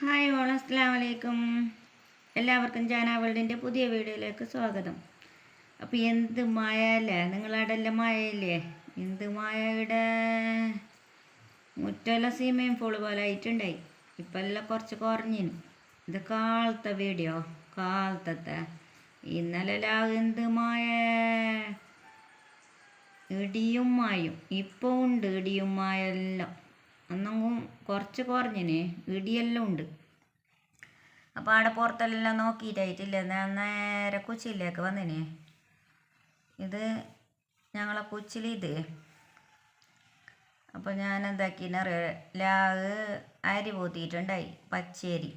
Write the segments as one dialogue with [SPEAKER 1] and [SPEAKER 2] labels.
[SPEAKER 1] Hi all അസ്സാം വലൈക്കും എല്ലാവർക്കും ജാന വേൾഡിന്റെ പുതിയ വീഡിയോയിലേക്ക് സ്വാഗതം. അപ്പോൾ എന്ത് മായ അല്ലേ നിങ്ങളവിടെ എല്ലാം മായയില്ലേ എന്ത് മായയുടെ മുറ്റെല്ലാം സീമയും ഫുൾ പോലെ ആയിട്ടുണ്ടായി. ഇപ്പം എല്ലാം കുറച്ച് കുറഞ്ഞിന്. ഇത് കാലത്തെ വീഡിയോ കാലത്തത്തെ. ഇന്നലെ എന്ത് മായ ഇടിയും മായും. ഇപ്പോൾ ഉണ്ട് ഇടിയും മായ എല്ലാം അന്നെങ്കും കുറച്ച് കുറഞ്ഞിന്. ഇടിയെല്ലാം ഉണ്ട്. അപ്പോൾ അവിടെ പുറത്തെല്ലാം നോക്കിയിട്ടായിട്ടില്ല? ഞാൻ നേരെ കൊച്ചിയിലേക്ക് വന്നിന്. ഇത് ഞങ്ങളെ കൊച്ചിയിൽ ഇത്. അപ്പോൾ ഞാൻ എന്താക്കിന്നറിയാം ലാഗ് അരി പൂത്തിയിട്ടുണ്ടായി പച്ചരി.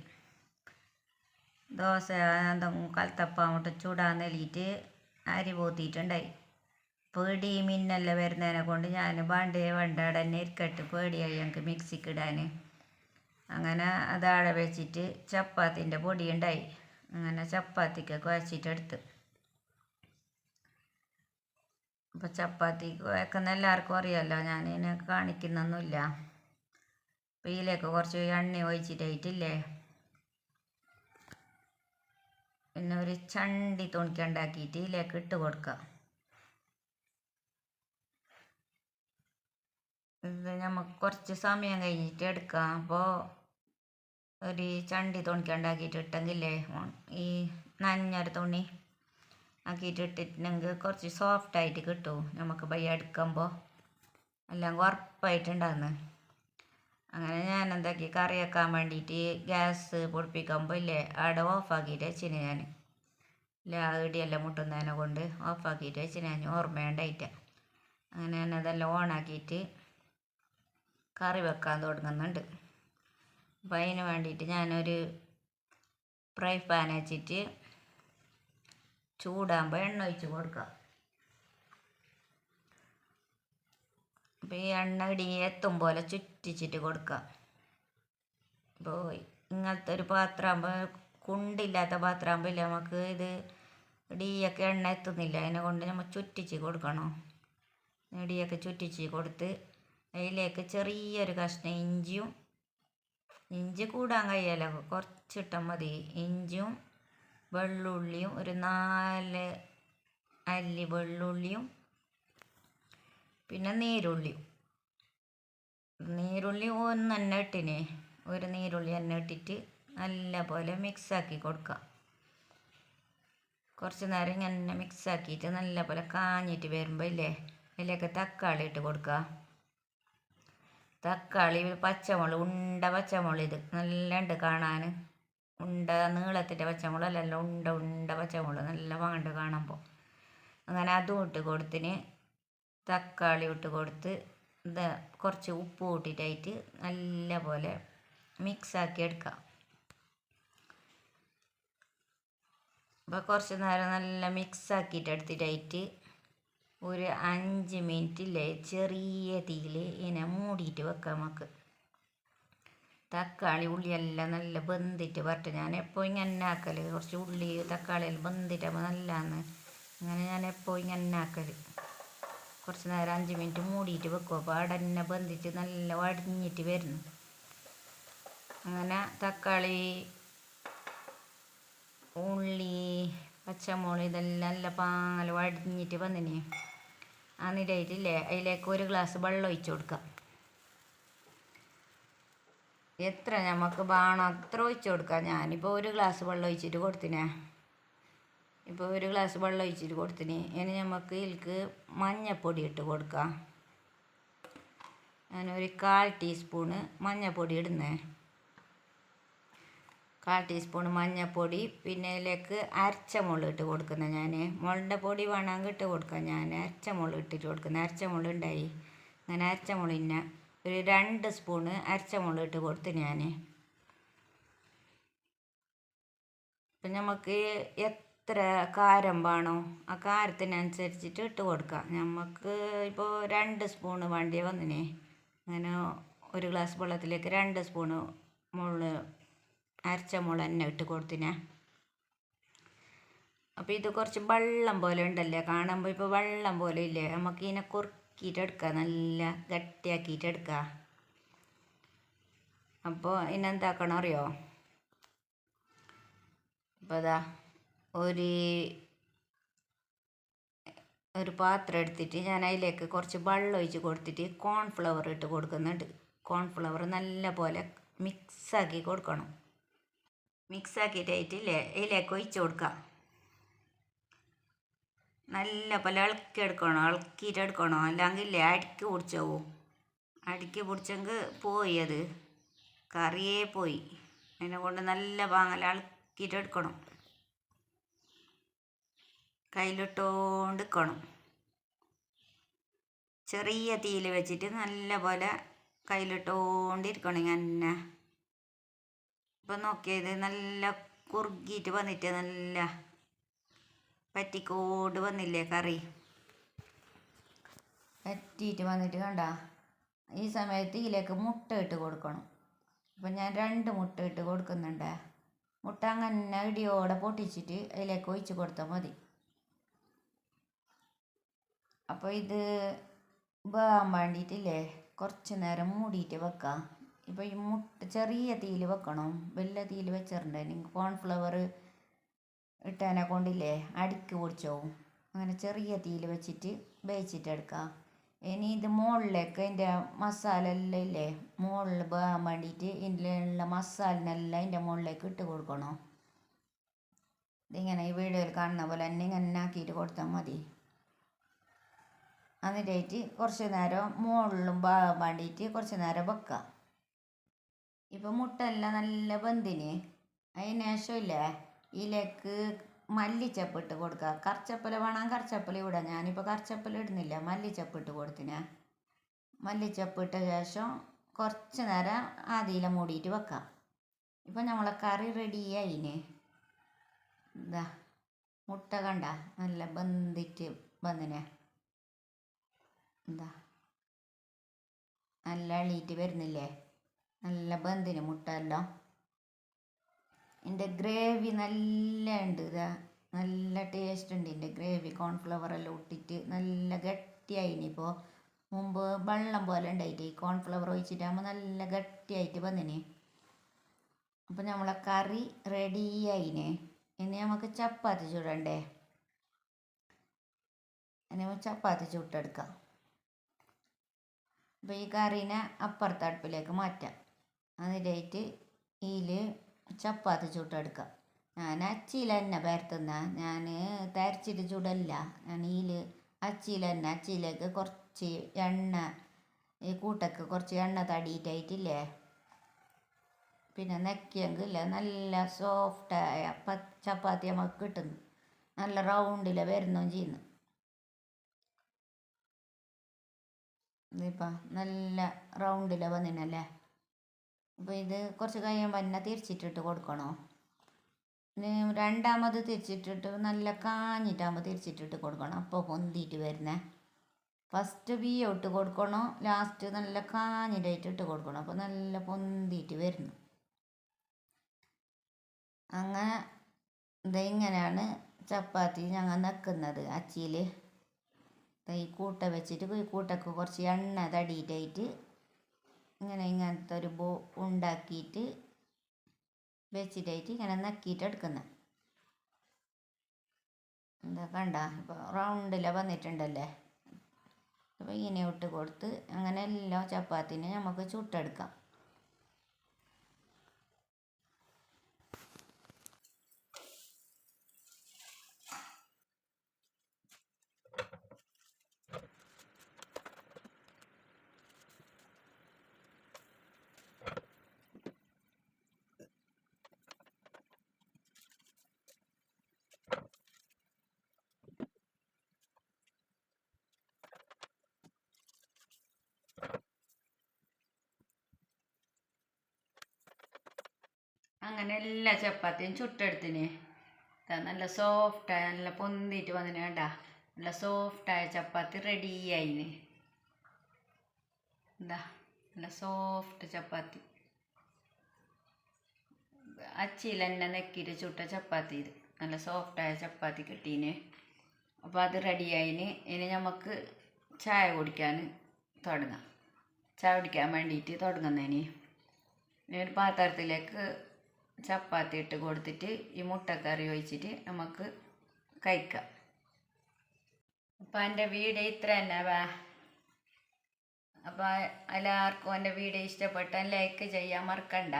[SPEAKER 1] ദോശ എന്തെങ്കിലും കലത്തപ്പം അങ്ങോട്ട് ചൂടാൻ നെല്ലിയിട്ട് അരി പൂത്തിയിട്ടുണ്ടായി. പേടി മിന്നല്ല വരുന്നതിനെ കൊണ്ട് ഞാൻ പണ്ടേ പണ്ടവിടെ തന്നെ ഇരിക്കട്ട് പേടിയായി ഞങ്ങൾക്ക് മിക്സിക്ക് ഇടാൻ അങ്ങനെ അതാടെ വെച്ചിട്ട് ചപ്പാത്തിന്റെ പൊടി ഉണ്ടായി അങ്ങനെ ചപ്പാത്തിക്ക് കുഴച്ചിട്ടെടുത്ത് അപ്പം ചപ്പാത്തി കുഴക്കുന്ന എല്ലാവർക്കും അറിയാമല്ലോ ഞാൻ ഇതിനെ കാണിക്കുന്നൊന്നുമില്ല. അപ്പോൾ ഇതിലേക്ക് കുറച്ച് എണ്ണ ഒഴിച്ചിട്ടായിട്ടില്ലേ? പിന്നെ ഒരു ചണ്ടി തുണിക്കുണ്ടാക്കിയിട്ട് ഇതിലേക്ക് ഇട്ട് കൊടുക്കാം നമുക്ക് കുറച്ച് സമയം കഴിഞ്ഞിട്ട് എടുക്കാം. അപ്പോൾ ഒരു ചണ്ടി തുണിക്ക് ഉണ്ടാക്കിയിട്ട് ഇട്ടെങ്കിലേ ഈ നനഞ്ഞൊരു തുണി ആക്കിയിട്ട് ഇട്ടിട്ടുണ്ടെങ്കിൽ കുറച്ച് സോഫ്റ്റ് ആയിട്ട് കിട്ടും. നമുക്ക് പയ്യ എടുക്കുമ്പോൾ എല്ലാം ഉറപ്പായിട്ടുണ്ടാകുന്നു അങ്ങനെ ഞാൻ എന്താക്കി കറി വെക്കാൻ വേണ്ടിയിട്ട് ഗ്യാസ് പൊടിപ്പിക്കുമ്പോൾ ഇല്ലേ അവിടെ ഓഫാക്കിയിട്ട് വെച്ചിന് ഞാൻ ഇല്ല മുട്ടുന്നതിനെ കൊണ്ട് ഓഫാക്കിയിട്ട് വെച്ചിന് ഞാൻ ഓർമ്മയുണ്ടായിട്ട് അങ്ങനെ ഞാൻ അതെല്ലാം ഓണാക്കിയിട്ട് കറി വെക്കാൻ തുടങ്ങുന്നുണ്ട്. അപ്പം അതിന് വേണ്ടിയിട്ട് ഞാനൊരു ഫ്രൈ പാൻ വെച്ചിട്ട് ചൂടാകുമ്പോൾ എണ്ണ ഒഴിച്ച് കൊടുക്കാം. അപ്പോൾ ഈ എണ്ണ ഇടി എത്തും പോലെ ചുറ്റിച്ചിട്ട് കൊടുക്കാം അപ്പോൾ ഇങ്ങനത്തെ ഒരു പാത്രമാകുമ്പോൾ കുണ്ടില്ലാത്ത പാത്രമാകുമ്പോൾ ഇല്ല നമുക്ക് ഇത് ഇടിയൊക്കെ എണ്ണ എത്തുന്നില്ല. അതിനെ കൊണ്ട് നമ്മൾ ചുറ്റിച്ച് കൊടുക്കണം. ഇടിയൊക്കെ ചുറ്റിച്ച് കൊടുത്ത് അതിലേക്ക് ചെറിയൊരു കഷ്ണം ഇഞ്ചിയും ഇഞ്ചി കൂടാൻ കഴിയല്ല. കുറച്ചിട്ടാൽ മതി. ഇഞ്ചിയും വെള്ളുള്ളിയും ഒരു നാല് അല്ലി വെള്ളുള്ളിയും പിന്നെ നീരുള്ളിയും. നീരുള്ളി ഒന്ന് തന്നെ ഇട്ടിന്. ഒരു നീരുള്ളി തന്നെ ഇട്ടിട്ട് നല്ല പോലെ മിക്സാക്കി കൊടുക്കുക കുറച്ച് നേരം ഇങ്ങനെ മിക്സാക്കിയിട്ട് നല്ല പോലെ കാഞ്ഞിട്ട് വരുമ്പോൾ ഇല്ലേ അതിലേക്ക് തക്കാളി ഇട്ട് കൊടുക്കുക തക്കാളി പച്ചമുളക് ഉണ്ട പച്ചമുളക് ഇത് നല്ല ഉണ്ട് കാണാൻ ഉണ്ട നീളത്തിന്റെ പച്ചമുളക് പച്ചമുളകല്ല ഉണ്ട ഉണ്ട പച്ചമുളക് നല്ല വാണ്ട് കാണുമ്പോൾ അങ്ങനെ അതും ഇട്ട് കൊടുത്തിന് തക്കാളി ഇട്ട് കൊടുത്ത് ഇത് കുറച്ച് ഉപ്പ് കൂട്ടിയിട്ടായിട്ട് നല്ല പോലെ മിക്സാക്കി എടുക്കാം. അപ്പോൾ കുറച്ച് നേരം നല്ല മിക്സാക്കിയിട്ട് എടുത്തിട്ടായിട്ട് ഒരു അഞ്ച് മിനിറ്റിലെ ചെറിയ തീയിൽ ഇങ്ങനെ മൂടിയിട്ട് വെക്കാം നമുക്ക്. തക്കാളി ഉള്ളിയെല്ലാം നല്ല ബന്ധിട്ട് വരട്ടെ. ഞാൻ എപ്പോൾ ഇങ്ങനെ ആക്കൽ കുറച്ച് ഉള്ളി തക്കാളി എല്ലാം വെന്തിട്ടാകുമ്പോൾ നല്ലതാണ് അങ്ങനെ ഞാൻ എപ്പോൾ ഇങ്ങനെ ആക്കൽ കുറച്ച് നേരം അഞ്ച് മിനിറ്റ് മൂടിയിട്ട് വെക്കും. അപ്പോൾ തന്നെ വെന്തിട്ട് നല്ല വടിഞ്ഞിട്ട് വരുന്നു. അങ്ങനെ തക്കാളി ഉള്ളി പച്ചമുളക് ഇതെല്ലാം നല്ല പാൽ വടിഞ്ഞിട്ട് വന്നിന്. എന്നിട്ടായിട്ടില്ലേ അതിലേക്ക് ഒരു ഗ്ലാസ് വെള്ളം ഒഴിച്ചു കൊടുക്കാം. എത്ര നമുക്ക് വേണം അത്ര ഒഴിച്ചു കൊടുക്കാം. ഞാനിപ്പോൾ ഒരു ഗ്ലാസ് വെള്ളം ഒഴിച്ചിട്ട് കൊടുത്തിനെ. ഇപ്പോൾ ഒരു ഗ്ലാസ് വെള്ളം ഒഴിച്ചിട്ട് കൊടുത്തിന്. ഇനി നമുക്ക് ഇതിൽക്ക് മഞ്ഞൾപ്പൊടി ഇട്ട് കൊടുക്കാം. ഞാനൊരു കാൽ ടീസ്പൂണ് മഞ്ഞൾപ്പൊടി ഇടുന്നേ. കാൽ ടീസ്പൂൺ മഞ്ഞൾപ്പൊടി പിന്നെ ഇതിലേക്ക് അരച്ച മുളക് ഇട്ട് കൊടുക്കുന്നത് ഞാൻ മുളകിന്റെ പൊടി വേണമെങ്കിൽ ഇട്ട് കൊടുക്കാം ഞാൻ അരച്ച മുളക് ഇട്ടിട്ട് കൊടുക്കുന്നത് അരച്ച മുളക് ഉണ്ടായി. അങ്ങനെ അരച്ച മുളകിന് ഒരു രണ്ട് സ്പൂണ് അരച്ച മുളക് ഇട്ട് കൊടുത്ത് ഞാൻ ഇപ്പം നമുക്ക് എത്ര കാരം വേണോ ആ കാരത്തിനനുസരിച്ചിട്ട് ഇട്ട് കൊടുക്കാം. നമുക്ക് ഇപ്പോൾ രണ്ട് സ്പൂണ് വേണ്ടി വന്നിനെ. അങ്ങനെ ഒരു ഗ്ലാസ് വെള്ളത്തിലേക്ക് രണ്ട് സ്പൂണ് മുളക് അരച്ച മുളക് തന്നെ ഇട്ട് കൊടുത്തിനെ. അപ്പോൾ ഇത് കുറച്ച് വെള്ളം പോലെ ഉണ്ടല്ലേ കാണുമ്പോൾ ഇപ്പോൾ വെള്ളം പോലെ ഇല്ലേ? നമുക്ക് ഇതിനെ കുറുക്കിയിട്ട് എടുക്കുക നല്ല ഗട്ടിയാക്കിയിട്ട് എടുക്കുക അപ്പോൾ ഇതിനെന്താക്കണം അറിയോ? അപ്പോൾ അതാ ഒരു ഒരു പാത്രം എടുത്തിട്ട് ഞാൻ അതിലേക്ക് കുറച്ച് വെള്ളം ഒഴിച്ച് കൊടുത്തിട്ട് കോൺഫ്ലവർ ഇട്ട് കൊടുക്കുന്നുണ്ട്. കോൺഫ്ലവർ നല്ല പോലെ മിക്സാക്കി കൊടുക്കണം. മിക്സാക്കിയിട്ടായിട്ടില്ലേ ഇതിലേക്ക് ഒഴിച്ച് കൊടുക്കാം നല്ല പോലെ ഇളക്കി എടുക്കണം ഇളക്കിയിട്ട് എടുക്കണം അല്ലെങ്കിൽ ഇല്ലേ അടുക്കി പിടിച്ച് അടുക്കി അടിക്ക് പിടിച്ചെങ്കിൽ പോയി അത്. കറിയേ പോയി. അതിനെ കൊണ്ട് നല്ല പാങ്ങല ഇളക്കിയിട്ട് എടുക്കണം കയ്യിലിട്ടോണ്ട് നിൽക്കണം ചെറിയ തീയിൽ വെച്ചിട്ട് നല്ല പോലെ കയ്യിലിട്ടോണ്ടിരിക്കണം ഇങ്ങനെ. ഇപ്പം നോക്കിയത് നല്ല കുറുകിയിട്ട് വന്നിട്ട് നല്ല പറ്റിക്കോട് വന്നില്ലേ കറി? പറ്റിയിട്ട് വന്നിട്ട് കണ്ട? ഈ സമയത്ത് ഇതിലേക്ക് മുട്ട ഇട്ട് കൊടുക്കണം. അപ്പം ഞാൻ രണ്ട് മുട്ട ഇട്ട് കൊടുക്കുന്നുണ്ട്. മുട്ട അങ്ങനെ ഇടിയോടെ പൊട്ടിച്ചിട്ട് അതിലേക്ക് ഒഴിച്ച് കൊടുത്താൽ മതി. അപ്പോൾ ഇത് വേകാൻ വേണ്ടിയിട്ടില്ലേ കുറച്ച് നേരം മൂടിയിട്ട് വെക്കാം. ഇപ്പോൾ ഈ മുട്ട ചെറിയ തീയിൽ വെക്കണം. വലിയ തീയിൽ വെച്ചിട്ടുണ്ട്. നിങ്ങൾക്ക് കോൺഫ്ലവർ ഇട്ടതിനെ കൊണ്ടില്ലേ അടിക്ക് പൊടിച്ചോവും അങ്ങനെ ചെറിയ തീയിൽ വെച്ചിട്ട് വേവിച്ചിട്ട് എടുക്കാം. ഇനി ഇത് മുകളിലേക്ക് അതിന്റെ മസാല എല്ലാം ഇല്ലേ മുകളിൽ വേകാൻ വേണ്ടിയിട്ട് ഇതിലുള്ള മസാലനെല്ലാം അതിന്റെ മുകളിലേക്ക് ഇട്ട് കൊടുക്കണം. ഇതിങ്ങനെ ഈ വീഡിയോയിൽ കാണുന്ന പോലെ തന്നെ ഇങ്ങനെ ആക്കിയിട്ട് കൊടുത്താൽ മതി. എന്നിട്ടായിട്ട് കുറച്ച് നേരം മുകളിലും പോകാൻ വേണ്ടിയിട്ട് കുറച്ച് നേരം വെക്കാം. ഇപ്പം മുട്ട എല്ലാം നല്ല വെന്തിന് അതിന് ശേഷമില്ലേ ഇതിലേക്ക് മല്ലിച്ചപ്പ് ഇട്ട് കൊടുക്കുക കറിച്ചപ്പല വേണം കറിച്ചപ്പല ഇടാം ഞാനിപ്പോൾ കറിച്ചപ്പല ഇടുന്നില്ല മല്ലിച്ചപ്പ് ഇട്ട് കൊടുത്തിനെ. മല്ലിച്ചപ്പ് ഇട്ട ശേഷം കുറച്ച് നേരം ആദ്യം മൂടിയിട്ട് വെക്കാം. ഇപ്പം നമ്മളെ കറി റെഡിയായിന് എന്താ മുട്ട കണ്ട നല്ല വെന്തിട്ട് വന്നിനെ. എന്താ നല്ല എളീറ്റ് വരുന്നില്ലേ? നല്ല ബന്ധിന് മുട്ടെല്ലാം എന്റെ ഗ്രേവി നല്ല ഉണ്ട് ഇതാ നല്ല ടേസ്റ്റ് ഉണ്ട് എന്റെ ഗ്രേവി. കോൺഫ്ലവർ എല്ലാം ഇട്ടിട്ട് നല്ല ഗട്ടിയായി ഇപ്പോൾ മുമ്പ് വെള്ളം പോലെ ഉണ്ടായിട്ട് ഈ കോൺഫ്ലവർ ഒഴിച്ചിട്ടാകുമ്പോൾ നല്ല ഗട്ടിയായിട്ട് വന്നിന്. അപ്പം നമ്മളെ കറി റെഡിയായിന് ഇനി നമുക്ക് ചപ്പാത്തി ചൂടണ്ടേ? ഇനി ചപ്പാത്തി ചുട്ടെടുക്കാം. അപ്പോൾ ഈ കറീനെ അപ്പുറത്തെ അടുപ്പിലേക്ക് മാറ്റാം. അതിലായിട്ട് ഇതിൽ ചപ്പാത്തി ചുട്ടെടുക്കാം. ഞാൻ അച്ചിയിൽ തന്നെ പരത്തുന്ന ഞാൻ തരച്ചിട്ട് ചുടല്ല. ഞാൻ ഇതിൽ അച്ചിയിൽ തന്നെ അച്ചിയിലേക്ക് കുറച്ച് എണ്ണ ഈ കൂട്ടക്ക് കുറച്ച് എണ്ണ തടിയിട്ടായിട്ടില്ലേ പിന്നെ നെക്കിയെങ്കിൽ നല്ല സോഫ്റ്റായ പ ചപ്പാത്തി നമുക്ക് കിട്ടുന്നു. നല്ല റൗണ്ടിൽ വരുന്നു ചെയ്യുന്നു. ഇതിപ്പോൾ നല്ല റൗണ്ടിൽ വന്നിനല്ലേ? അപ്പോൾ ഇത് കുറച്ച് കഴിയുമ്പോൾ തന്നെ തിരിച്ചിട്ടിട്ട് കൊടുക്കണോ? രണ്ടാമത് തിരിച്ചിട്ടിട്ട് നല്ല കാഞ്ഞിട്ടാകുമ്പോൾ തിരിച്ചിട്ടിട്ട് കൊടുക്കണം. അപ്പോൾ പൊന്തിയിട്ട് വരുന്നേ. ഫസ്റ്റ് ബി ഇട്ട് കൊടുക്കണോ? ലാസ്റ്റ് നല്ല കാഞ്ഞിട്ടായിട്ട് ഇട്ട് കൊടുക്കണം? അപ്പോൾ നല്ല പൊന്തിയിട്ട് വരുന്നു. അങ്ങനെ ഇതിങ്ങനെയാണ് ചപ്പാത്തി ഞങ്ങൾ നിൽക്കുന്നത് അച്ചിയിൽ ഈ കൂട്ട വെച്ചിട്ട് ഈ കൂട്ടക്ക് കുറച്ച് എണ്ണ തടിയിട്ടായിട്ട് ഇങ്ങനെ ഇങ്ങനത്തെ ഒരു ബോ ഉണ്ടാക്കിയിട്ട് വെച്ചിട്ടായിട്ട് ഇങ്ങനെ നക്കിയിട്ട് എടുക്കുന്നത് എന്താ കണ്ട ഇപ്പോൾ റൗണ്ടിൽ വന്നിട്ടുണ്ടല്ലേ? അപ്പോൾ ഇങ്ങനെ ഇട്ട് കൊടുത്ത് അങ്ങനെ എല്ലാം ചപ്പാത്തിനെ നമുക്ക് ചുട്ടെടുക്കാം. അങ്ങനെ എല്ലാ ചപ്പാത്തിയും ചുട്ടെടുത്തിന്. നല്ല സോഫ്റ്റായ നല്ല പൊന്തിയിട്ട് വന്നിന് വേണ്ട നല്ല സോഫ്റ്റായ ചപ്പാത്തി റെഡിയായിന് എന്താ നല്ല സോഫ്റ്റ് ചപ്പാത്തി. അച്ചിയിൽ തന്നെ നെക്കിയിട്ട് ചുട്ട ചപ്പാത്തി ഇത്. നല്ല സോഫ്റ്റായ ചപ്പാത്തി കിട്ടീന്. അപ്പോൾ അത് റെഡിയായിന് ഇനി നമുക്ക് ചായ കുടിക്കാൻ തുടങ്ങാം. ചായ കുടിക്കാൻ വേണ്ടിയിട്ട് തുടങ്ങുന്നതിന് ഒരു പാത്രത്തിലേക്ക് ചപ്പാത്തി ഇട്ട് കൊടുത്തിട്ട് ഈ മുട്ടക്കറി ഒഴിച്ചിട്ട് നമുക്ക് കഴിക്കാം. അപ്പം എന്റെ വീഡിയോ ഇത്ര തന്നെ വാ അപ്പോൾ എല്ലാവർക്കും എന്റെ വീഡിയോ ഇഷ്ടപ്പെട്ടാൽ ലൈക്ക് ചെയ്യാൻ മറക്കണ്ട.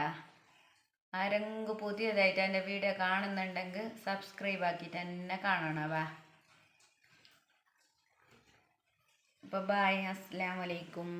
[SPEAKER 1] ആരെങ്കിലും പുതിയതായിട്ട് എന്റെ വീഡിയോ കാണുന്നുണ്ടെങ്കിൽ സബ്സ്ക്രൈബ് ആക്കിയിട്ട് തന്നെ കാണണം വാ അപ്പോൾ ബായ് അസ്സാം വലൈക്കും